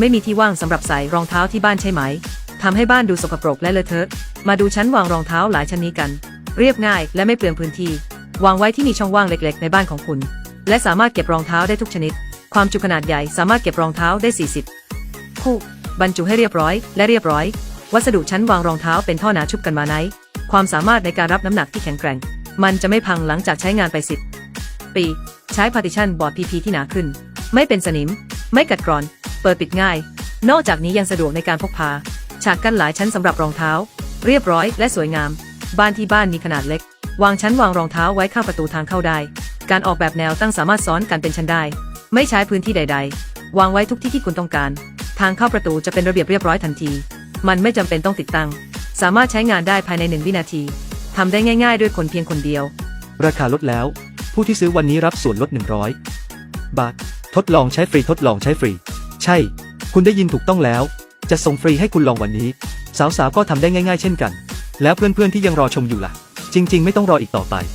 ไม่มีที่ว่างสำหรับใส่รองเท้าที่บ้านใช่ไหม ทำให้บ้านดูสกปรกและเลอะเทอะ มาดูชั้นวางรองเท้าหลายชั้นนี้กัน เรียบง่ายและไม่เปลืองพื้นที่ วางไว้ที่มีช่องว่างเล็ก ๆ ในบ้านของคุณ และสามารถเก็บรองเท้าได้ทุกชนิด ความจุขนาดใหญ่สามารถเก็บรองเท้าได้ 40 คู่ บรรจุให้เรียบร้อย และเรียบร้อย วัสดุชั้นวางรองเท้าเป็นท่อหนาชุบกันมาไนความสามารถในการรับน้ำหนักที่แข็งแกร่ง มันจะไม่พังหลังจากใช้งานไปสิบปี ใช้ partition บอร์ด PP ที่หนาขึ้น ไม่เป็นสนิม ไม่กัดกร่อน เปิดปิดง่าย นอกจากนี้ยังสะดวกในการพกพา ฉากกั้นหลายชั้นสำหรับรองเท้า เรียบร้อยและสวยงาม บ้านที่บ้านมีขนาดเล็ก วางชั้นวางรองเท้าไว้ข้างประตูทางเข้าได้ การออกแบบแนวตั้งสามารถซ้อนกันเป็นชั้นได้ ไม่ใช้พื้นที่ใด ๆ วางไว้ทุกที่ที่คุณต้องการ ทางเข้าประตูจะเป็นระเบียบเรียบร้อยทันที มันไม่จำเป็นต้องติดตั้ง สามารถใช้งานได้ภายในหนึ่งวินาทีทำได้ง่าย ๆ ด้วยคนเพียงคนเดียว ราคาลดแล้ว ผู้ที่ซื้อวันนี้รับส่วนลด 100 บาท ทดลองใช้ฟรีทดลองใช้ฟรี ใช่ คุณได้ยินถูกต้องแล้ว จะส่งฟรีให้คุณลองวันนี้ สาวๆก็ทำได้ง่าย ๆ เช่นกัน แล้วเพื่อนๆที่ยังรอชมอยู่ล่ะ จริง ๆ ไม่ต้องรออีกต่อไป